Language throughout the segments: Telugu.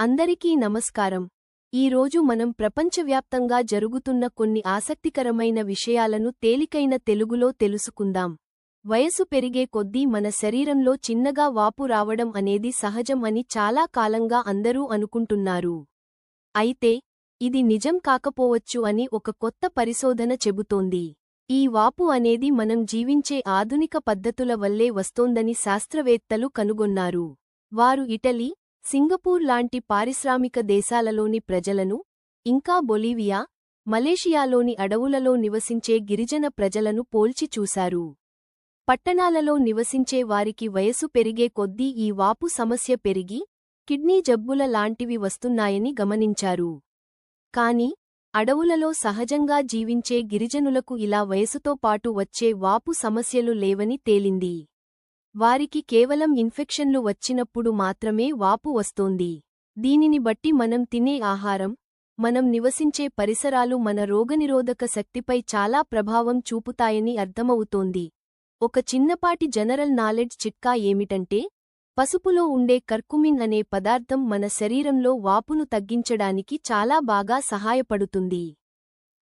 అందరికీ నమస్కారం. ఈరోజు మనం ప్రపంచవ్యాప్తంగా జరుగుతున్న కొన్ని ఆసక్తికరమైన విషయాలను తేలికైన తెలుగులో తెలుసుకుందాం. వయసు పెరిగే కొద్దీ మన శరీరంలో చిన్నగా వాపు రావడం అనేది సహజం అని చాలా కాలంగా అందరూ అనుకుంటున్నారు. అయితే ఇది నిజం కాకపోవచ్చు అని ఒక కొత్త పరిశోధన చెబుతోంది. ఈ వాపు అనేది మనం జీవించే ఆధునిక పద్ధతుల వల్లే వస్తోందని శాస్త్రవేత్తలు కనుగొన్నారు. వారు ఇటలీ సింగపూర్ లాంటి పారిశ్రామిక దేశాలలోని ప్రజలను ఇంకా బొలీవియా మలేషియాలోని అడవులలో నివసించే గిరిజన ప్రజలను పోల్చి చూశారు. పట్టణాలలో నివసించే వారికి వయసు పెరిగే కొద్దీ ఈ వాపు సమస్య పెరిగి కిడ్నీ జబ్బుల లాంటివి వస్తున్నాయని గమనించారు. కాని అడవులలో సహజంగా జీవించే గిరిజనులకు ఇలా వయసుతో పాటు వచ్చే వాపు సమస్యలు లేవని తేలింది. వారికి కేవలం ఇన్ఫెక్షన్లు వచ్చినప్పుడు మాత్రమే వాపు వస్తోంది. దీనిని బట్టి మనం తినే ఆహారం మనం నివసించే పరిసరాలు మన రోగనిరోధక శక్తిపై చాలా ప్రభావం చూపుతాయని అర్థమవుతోంది. ఒక చిన్నపాటి జనరల్ నాలెడ్జ్ చిట్కా ఏమిటంటే పసుపులో ఉండే కర్కుమిన్ అనే పదార్థం మన శరీరంలో వాపును తగ్గించడానికి చాలా బాగా సహాయపడుతుంది.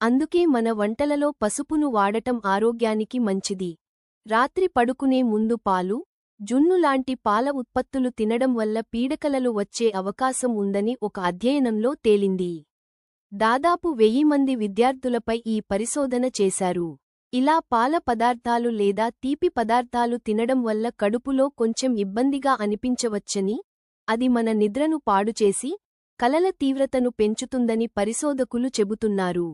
అందుకే మన వంటలలో పసుపును వాడటం ఆరోగ్యానికి మంచిది. రాత్రి పడుకునే ముందు పాలు జున్ను లాంటి పాల ఉత్పత్తులు తినడం వల్ల పీడకలలు వచ్చే అవకాశం ఉందని ఒక అధ్యయనంలో తేలింది. దాదాపు వెయ్యి మంది విద్యార్థులపై ఈ పరిశోధన చేశారు. ఇలా పాల పదార్థాలు లేదా తీపి పదార్థాలు తినడం వల్ల కడుపులో కొంచెం ఇబ్బందిగా అనిపించవచ్చని అది మన నిద్రను పాడుచేసి కలల తీవ్రతను పెంచుతుందని పరిశోధకులు చెబుతున్నారు.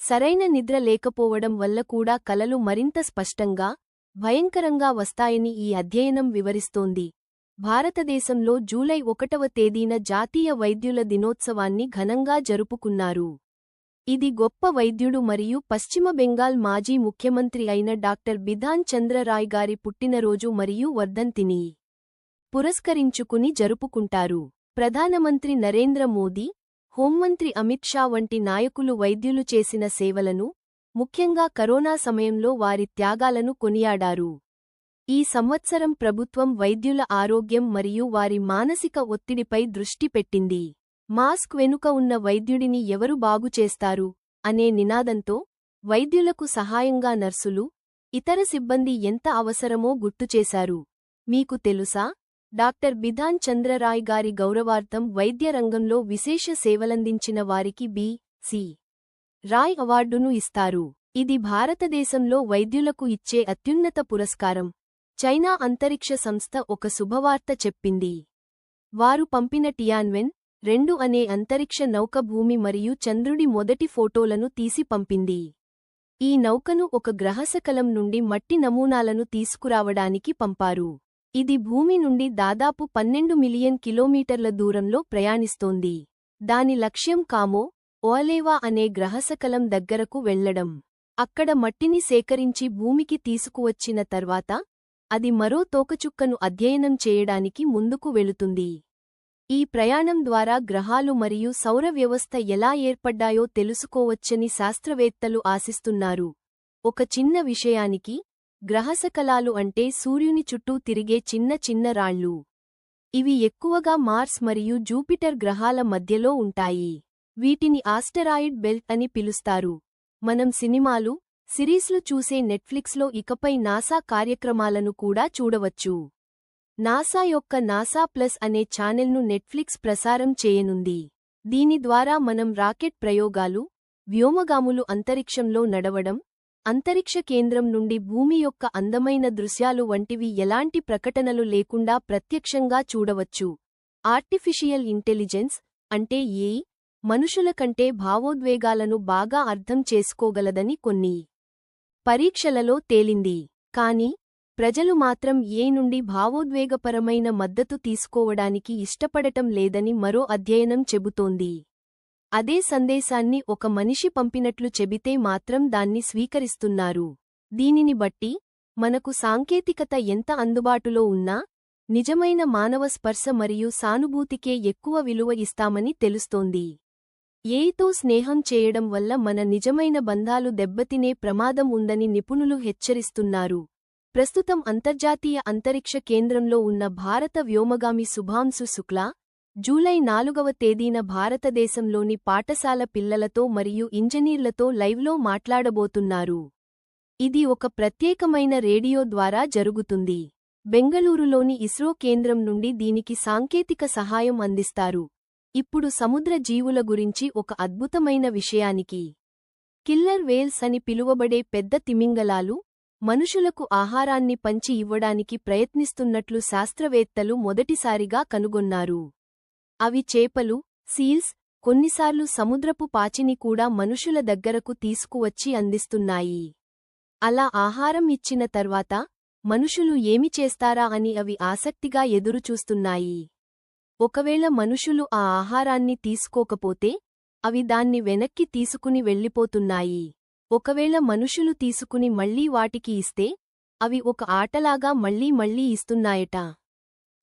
సరైన నిద్ర లేకపోవడం వల్ల కూడా కలలు మరింత స్పష్టంగా భయంకరంగా వస్తాయని ఈ అధ్యయనం వివరిస్తోంది. భారతదేశంలో జూలై ఒకటవ తేదీన జాతీయ వైద్యుల దినోత్సవాన్ని ఘనంగా జరుపుకున్నారు. ఇది గొప్ప వైద్యుడు మరియు పశ్చిమ బెంగాల్ మాజీ ముఖ్యమంత్రి అయిన డాక్టర్ బిధాన్ చంద్రరాయ్ గారి పుట్టినరోజు మరియు వర్ధంతిని పురస్కరించుకుని జరుపుకుంటారు. ప్రధానమంత్రి నరేంద్ర మోదీ హోంమంత్రి అమిత్ షా వంటి నాయకులు వైద్యులు చేసిన సేవలను ముఖ్యంగా కరోనా సమయంలో వారి త్యాగాలను కొనియాడారు. ఈ సంవత్సరం ప్రభుత్వం వైద్యుల ఆరోగ్యం మరియు వారి మానసిక ఒత్తిడిపై దృష్టి పెట్టింది. మాస్క్ వెనుక ఉన్న వైద్యుడిని ఎవరు బాగుచేస్తారు అనే నినాదంతో వైద్యులకు సహాయంగా నర్సులు ఇతర సిబ్బంది ఎంత అవసరమో గుర్తుచేశారు మీకు తెలుసా? డాక్టర్ బిధాన్ చంద్రరాయ్ గారి గౌరవార్థం వైద్య రంగంలో విశేష సేవలందించిన వారికి బి సి. రాయ్ అవార్డును ఇస్తారు. ఇది భారతదేశంలో వైద్యులకు ఇచ్చే అత్యున్నత పురస్కారం. చైనా అంతరిక్ష సంస్థ ఒక శుభవార్త చెప్పింది. వారు పంపిన టియాన్వెన్ రెండు అనే అంతరిక్ష నౌక భూమి మరియు చంద్రుడి మొదటి ఫోటోలను తీసి పంపింది. ఈ నౌకను ఒక గ్రహశకలం నుండి మట్టి నమూనాలను తీసుకురావడానికి పంపారు. ఇది భూమి నుండి దాదాపు పన్నెండు మిలియన్ కిలోమీటర్ల దూరంలో ప్రయాణిస్తోంది. దాని లక్ష్యం కామో ఓలేవా అనే గ్రహసకలం దగ్గరకు వెళ్ళడం అక్కడ మట్టిని సేకరించి భూమికి తీసుకువచ్చిన తర్వాత అది మరో తోకచుక్కను అధ్యయనం చేయడానికి ముందుకు వెళుతుంది. ఈ ప్రయాణం ద్వారా గ్రహాలు మరియు సౌర వ్యవస్థ ఎలా ఏర్పడ్డాయో తెలుసుకోవచ్చని శాస్త్రవేత్తలు ఆశిస్తున్నారు. ఒక చిన్న విషయానికి గ్రహసకలాలు అంటే సూర్యుని చుట్టూ తిరిగే చిన్న చిన్న రాళ్ళు. ఇవి ఎక్కువగా మార్స్ మరియు జూపిటర్ గ్రహాల మధ్యలో ఉంటాయి. వీటిని ఆస్టెరాయిడ్ బెల్ట్ అని పిలుస్తారు. మనం సినిమాలు సిరీస్లు చూసే నెట్ఫ్లిక్స్లో ఇకపై నాసా కార్యక్రమాలను కూడా చూడవచ్చు. నాసా యొక్క నాసా ప్లస్ అనే ఛానెల్ను నెట్ఫ్లిక్స్ ప్రసారం చేయనుంది. దీని ద్వారా మనం రాకెట్ ప్రయోగాలు వ్యోమగాములు అంతరిక్షంలో నడవడం అంతరిక్ష కేంద్రం నుండి భూమి యొక్క అందమైన దృశ్యాలు వంటివి ఎలాంటి ప్రకటనలు లేకుండా ప్రత్యక్షంగా చూడవచ్చు. ఆర్టిఫిషియల్ ఇంటెలిజెన్స్ అంటే ఏ మనుషుల కంటే భావోద్వేగాలను బాగా అర్థం చేసుకోగలదని కొన్ని పరీక్షలలో తేలింది. కాని ప్రజలు మాత్రం ఏ నుండి భావోద్వేగపరమైన మద్దతు తీసుకోవడానికి ఇష్టపడటం లేదని మరో అధ్యయనం చెబుతోంది. అదే సందేశాన్ని ఒక మనిషి పంపినట్లు చెబితే మాత్రం దాన్ని స్వీకరిస్తున్నారు. దీనిని బట్టి మనకు సాంకేతికత ఎంత అందుబాటులో ఉన్నా నిజమైన మానవ స్పర్శ మరియు సానుభూతికే ఎక్కువ విలువ ఇస్తామని తెలుస్తోంది. ఏయితో స్నేహం చేయడం వల్ల మన నిజమైన బంధాలు దెబ్బతినే ప్రమాదం ఉందని నిపుణులు హెచ్చరిస్తున్నారు. ప్రస్తుతం అంతర్జాతీయ అంతరిక్ష కేంద్రంలో ఉన్న భారత వ్యోమగామి శుభాంశు శుక్లా జూలై నాలుగవ తేదీన భారతదేశంలోని పాఠశాల పిల్లలతో మరియు ఇంజనీర్లతో లైవ్లో మాట్లాడబోతున్నారు. ఇది ఒక ప్రత్యేకమైన రేడియో ద్వారా జరుగుతుంది. బెంగళూరులోని ఇస్రో కేంద్రం నుండి దీనికి సాంకేతిక సహాయం అందిస్తారు. ఇప్పుడు సముద్ర జీవుల గురించి ఒక అద్భుతమైన విషయానికి. కిల్లర్ వేల్స్ అని పిలువబడే పెద్ద తిమింగలాలు మనుషులకు ఆహారాన్ని పంచి ఇవ్వడానికి ప్రయత్నిస్తున్నట్లు శాస్త్రవేత్తలు మొదటిసారిగా కనుగొన్నారు. అవి చేపలు సీల్స్ కొన్నిసార్లు సముద్రపు పాచిని కూడా మనుషుల దగ్గరకు తీసుకువచ్చి అందిస్తున్నాయి. అలా ఆహారం ఇచ్చిన తర్వాత మనుషులు ఏమి చేస్తారా అని అవి ఆసక్తిగా ఎదురుచూస్తున్నాయి. ఒకవేళ మనుషులు ఆ ఆహారాన్ని తీసుకోకపోతే అవి దాన్ని వెనక్కి తీసుకుని వెళ్ళిపోతున్నాయి. ఒకవేళ మనుషులు తీసుకుని మళ్ళీ వాటికి ఇస్తే అవి ఒక ఆటలాగా మళ్ళీ మళ్ళీ ఇస్తున్నాయట.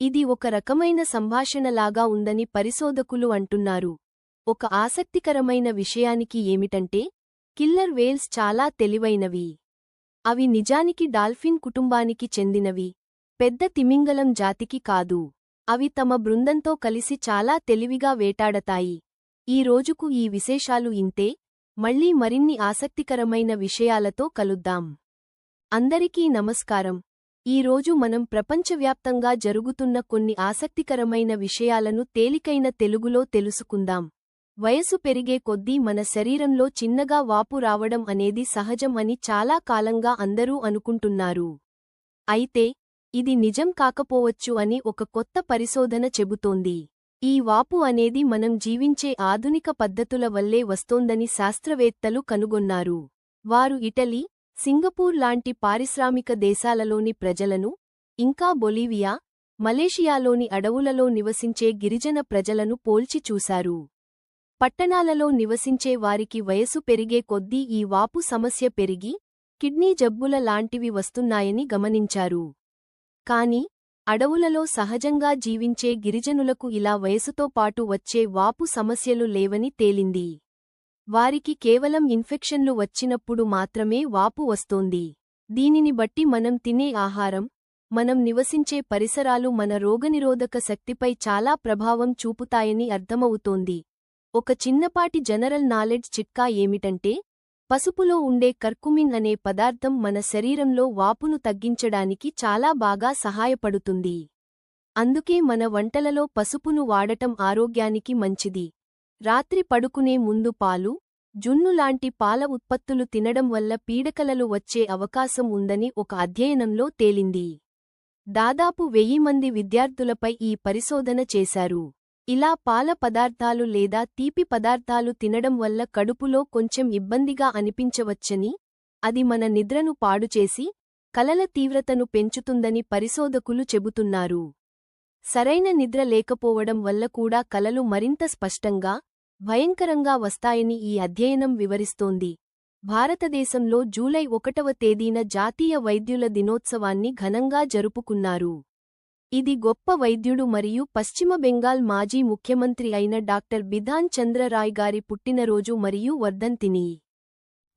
ఇది ఒక రకమైన సంభాషణలాగా ఉందని పరిశోధకులు అంటున్నారు. ఒక ఆసక్తికరమైన విషయానికి ఏమిటంటే కిల్లర్ వేల్స్ చాలా తెలివైనవి. అవి నిజానికి డాల్ఫిన్ కుటుంబానికి చెందినవి. పెద్ద తిమింగలం జాతికి కాదు. అవి తమ బృందంతో కలిసి చాలా తెలివిగా వేటాడతాయి. ఈ రోజుకు ఈ విశేషాలు ఇంతే మళ్ళీ మరిన్ని ఆసక్తికరమైన విషయాలతో కలుద్దాం. అందరికీ నమస్కారం. ఈ రోజు మనం ప్రపంచవ్యాప్తంగా జరుగుతున్న కొన్ని ఆసక్తికరమైన విషయాలను తేలికైన తెలుగులో తెలుసుకుందాం. వయసు పెరిగే కొద్దీ మన శరీరంలో చిన్నగా వాపు రావడం అనేది సహజం అని చాలా కాలంగా అందరూ అనుకుంటున్నారు. అయితే ఇది నిజం కాకపోవచ్చు అని ఒక కొత్త పరిశోధన చెబుతోంది. ఈ వాపు అనేది మనం జీవించే ఆధునిక పద్ధతుల వల్లే వస్తోందని శాస్త్రవేత్తలు కనుగొన్నారు. వారు ఇటలీ సింగపూర్ లాంటి పారిశ్రామిక దేశాలలోని ప్రజలను ఇంకా బొలీవియా మలేషియాలోని అడవులలో నివసించే గిరిజన ప్రజలను పోల్చి చూశారు. పట్టణాలలో నివసించే వారికి వయసు పెరిగే కొద్దీ ఈ వాపు సమస్య పెరిగి కిడ్నీ జబ్బుల లాంటివి వస్తున్నాయని గమనించారు. కాని అడవులలో సహజంగా జీవించే గిరిజనులకు ఇలా వయసుతో పాటు వచ్చే వాపు సమస్యలు లేవని తేలింది. వారికి కేవలం ఇన్ఫెక్షన్లు వచ్చినప్పుడు మాత్రమే వాపు వస్తోంది. దీనిని బట్టి మనం తినే ఆహారం మనం నివసించే పరిసరాలు మన రోగనిరోధక శక్తిపై చాలా ప్రభావం చూపుతాయని అర్థమవుతోంది. ఒక చిన్నపాటి జనరల్ నాలెడ్జ్ చిట్కా ఏమిటంటే పసుపులో ఉండే కర్కుమిన్ అనే పదార్థం మన శరీరంలో వాపును తగ్గించడానికి చాలా బాగా సహాయపడుతుంది. అందుకే మన వంటలలో పసుపును వాడటం ఆరోగ్యానికి మంచిది. రాత్రి పడుకునే ముందు పాలు జున్ను లాంటి పాల ఉత్పత్తులు తినడం వల్ల పీడకలలు వచ్చే అవకాశం ఉందని ఒక అధ్యయనంలో తేలింది. దాదాపు వెయ్యి మంది విద్యార్థులపై ఈ పరిశోధన చేశారు. ఇలా పాల పదార్థాలు లేదా తీపి పదార్థాలు తినడం వల్ల కడుపులో కొంచెం ఇబ్బందిగా అనిపించవచ్చని అది మన నిద్రను పాడుచేసి కలల తీవ్రతను పెంచుతుందని పరిశోధకులు చెబుతున్నారు. సరైన నిద్ర లేకపోవడం వల్ల కూడా కలలు మరింత స్పష్టంగా భయంకరంగా వస్తాయని ఈ అధ్యయనం వివరిస్తోంది. భారతదేశంలో జూలై ఒకటవ తేదీన జాతీయ వైద్యుల దినోత్సవాన్ని ఘనంగా జరుపుకున్నారు. ఇది గొప్ప వైద్యుడు మరియు పశ్చిమ బెంగాల్ మాజీ ముఖ్యమంత్రి అయిన డాక్టర్ బిధాన్ చంద్రరాయ్ గారి పుట్టినరోజు మరియు వర్ధంతిని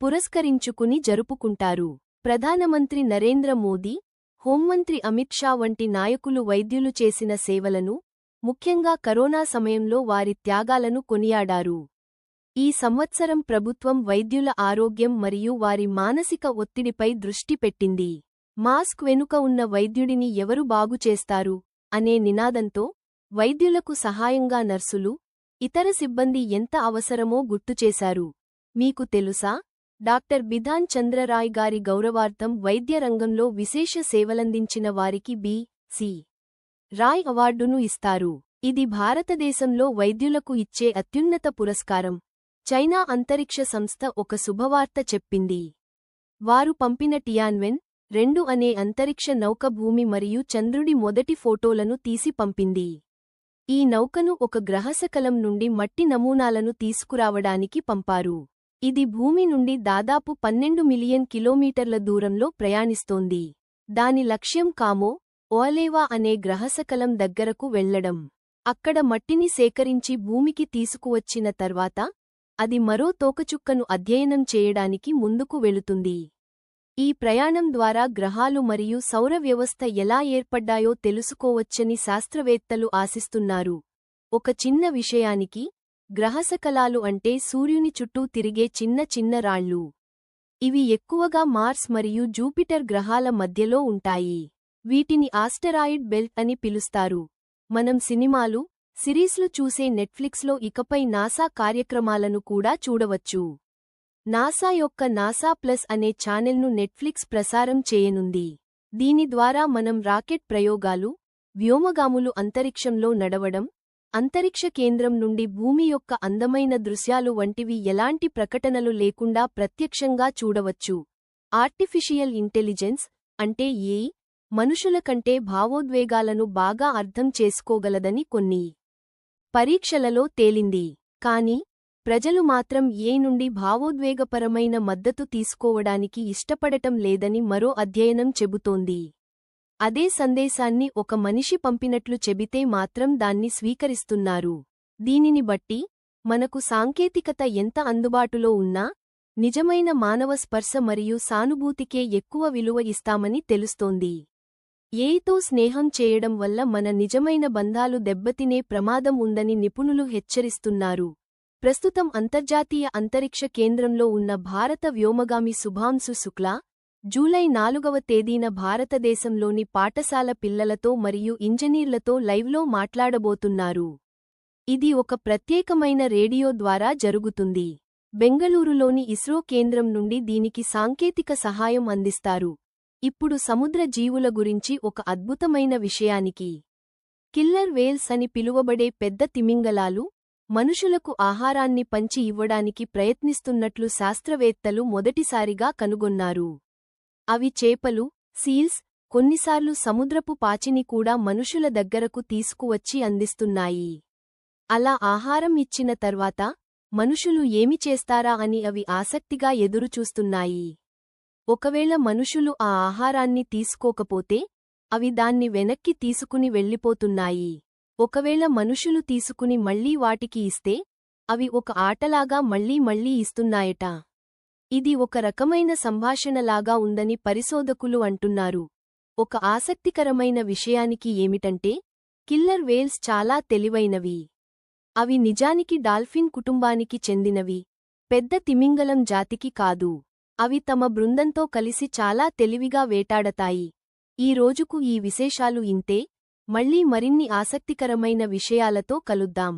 పురస్కరించుకుని జరుపుకుంటారు. ప్రధానమంత్రి నరేంద్ర మోదీ హోంమంత్రి అమిత్ షా వంటి నాయకులు వైద్యులు చేసిన సేవలను ముఖ్యంగా కరోనా సమయంలో వారి త్యాగాలను కొనియాడారు. ఈ సంవత్సరం ప్రభుత్వం వైద్యుల ఆరోగ్యం మరియు వారి మానసిక ఒత్తిడిపై దృష్టి పెట్టింది. మాస్క్ వెనుక ఉన్న వైద్యుడిని ఎవరు బాగుచేస్తారు అనే నినాదంతో వైద్యులకు సహాయంగా నర్సులు ఇతర సిబ్బంది ఎంత అవసరమో గుర్తుచేశారు మీకు తెలుసా? డాక్టర్ బిధాన్ చంద్రరాయ్ గారి గౌరవార్థం వైద్య రంగంలో విశేష సేవలందించిన వారికి బి సి రాయ్ అవార్డును ఇస్తారు. ఇది భారతదేశంలో వైద్యులకు ఇచ్చే అత్యున్నత పురస్కారం. చైనా అంతరిక్ష సంస్థ ఒక శుభవార్త చెప్పింది. వారు పంపిన టియాన్వెన్ రెండు అనే అంతరిక్ష నౌక భూమి మరియు చంద్రుడి మొదటి ఫోటోలను తీసి పంపింది. ఈ నౌకను ఒక గ్రహశకలం నుండి మట్టి నమూనాలను తీసుకురావడానికి పంపారు. ఇది భూమి నుండి దాదాపు పన్నెండు మిలియన్ కిలోమీటర్ల దూరంలో ప్రయాణిస్తోంది. దాని లక్ష్యం కామో ఓలేవా అనే గ్రహశకలం దగ్గరకు వెళ్ళడం. అక్కడ మట్టిని సేకరించి భూమికి తీసుకువచ్చిన తర్వాత అది మరో తోకచుక్కను అధ్యయనం చేయడానికి ముందుకు వెళుతుంది. ఈ ప్రయాణం ద్వారా గ్రహాలు మరియు సౌర వ్యవస్థ ఎలా ఏర్పడ్డాయో తెలుసుకోవచ్చని శాస్త్రవేత్తలు ఆశిస్తున్నారు. ఒక చిన్న విషయానికి గ్రహశకలాలు అంటే సూర్యుని చుట్టూ తిరిగే చిన్న చిన్న రాళ్ళు. ఇవి ఎక్కువగా మార్స్ మరియు జూపిటర్ గ్రహాల మధ్యలో ఉంటాయి. వీటిని ఆస్టరాయిడ్ బెల్ట్ అని పిలుస్తారు. మనం సినిమాలు సిరీస్లు చూసే నెట్ఫ్లిక్స్లో ఇకపై నాసా కార్యక్రమాలను కూడా చూడవచ్చు. నాసా యొక్క నాసా ప్లస్ అనే ఛానెల్ను నెట్ఫ్లిక్స్ ప్రసారం చేయనుంది. దీని ద్వారా మనం రాకెట్ ప్రయోగాలు వ్యోమగాములు అంతరిక్షంలో నడవడం అంతరిక్ష కేంద్రం నుండి భూమి యొక్క అందమైన దృశ్యాలు వంటివి ఎలాంటి ప్రకటనలు లేకుండా ప్రత్యక్షంగా చూడవచ్చు. ఆర్టిఫిషియల్ ఇంటెలిజెన్స్ అంటే ఏ మనుషుల కంటే భావోద్వేగాలను బాగా అర్థం చేసుకోగలదని కొన్ని పరీక్షలలో తేలింది. కాని ప్రజలు మాత్రం ఏ నుండి భావోద్వేగపరమైన మద్దతు తీసుకోవడానికి ఇష్టపడటం లేదని మరో అధ్యయనం చెబుతోంది. అదే సందేశాన్ని ఒక మనిషి పంపినట్లు చెబితే మాత్రం దాన్ని స్వీకరిస్తున్నారు. దీనిని బట్టి మనకు సాంకేతికత ఎంత అందుబాటులో ఉన్నా నిజమైన మానవ స్పర్శ మరియు సానుభూతికే ఎక్కువ విలువ ఇస్తామని తెలుస్తోంది. ఏయితో స్నేహం చేయడం వల్ల మన నిజమైన బంధాలు దెబ్బతినే ప్రమాదం ఉందని నిపుణులు హెచ్చరిస్తున్నారు. ప్రస్తుతం అంతర్జాతీయ అంతరిక్ష కేంద్రంలో ఉన్న భారత వ్యోమగామి శుభాంశు శుక్లా జూలై నాలుగవ తేదీన భారతదేశంలోని పాఠశాల పిల్లలతో మరియు ఇంజనీర్లతో లైవ్లో మాట్లాడబోతున్నారు. ఇది ఒక ప్రత్యేకమైన రేడియో ద్వారా జరుగుతుంది. బెంగళూరులోని ఇస్రో కేంద్రం నుండి దీనికి సాంకేతిక సహాయం అందిస్తారు. ఇప్పుడు సముద్ర జీవుల గురించి ఒక అద్భుతమైన విషయానికి. కిల్లర్ వేల్స్ అని పిలువబడే పెద్ద తిమింగలాలు మనుషులకు ఆహారాన్ని పంచి ఇవ్వడానికి ప్రయత్నిస్తున్నట్లు శాస్త్రవేత్తలు మొదటిసారిగా కనుగొన్నారు. అవి చేపలు సీల్స్ కొన్నిసార్లు సముద్రపు పాచిని కూడా మనుషుల దగ్గరకు తీసుకువచ్చి అందిస్తున్నాయి. అలా ఆహారం ఇచ్చిన తర్వాత మనుషులు ఏమి చేస్తారా అని అవి ఆసక్తిగా ఎదురుచూస్తున్నాయి. ఒకవేళ మనుషులు ఆ ఆహారాన్ని తీసుకోకపోతే అవి దాన్ని వెనక్కి తీసుకుని వెళ్ళిపోతున్నాయి. ఒకవేళ మనుషులు తీసుకుని మళ్ళీ వాటికి ఇస్తే అవి ఒక ఆటలాగా మళ్ళీ మళ్ళీ ఇస్తున్నాయట. ఇది ఒక రకమైన సంభాషణలాగా ఉందని పరిశోధకులు అంటున్నారు. ఒక ఆసక్తికరమైన విషయానికి ఏమిటంటే కిల్లర్ వేల్స్ చాలా తెలివైనవి. అవి నిజానికి డాల్ఫిన్ కుటుంబానికి చెందినవి. పెద్ద తిమింగలం జాతికి కాదు. అవి తమ బృందంతో కలిసి చాలా తెలివిగా వేటాడతాయి. ఈ రోజుకు ఈ విశేషాలు ఇంతే మళ్ళీ మరిన్ని ఆసక్తికరమైన విషయాలతో కలుద్దాం.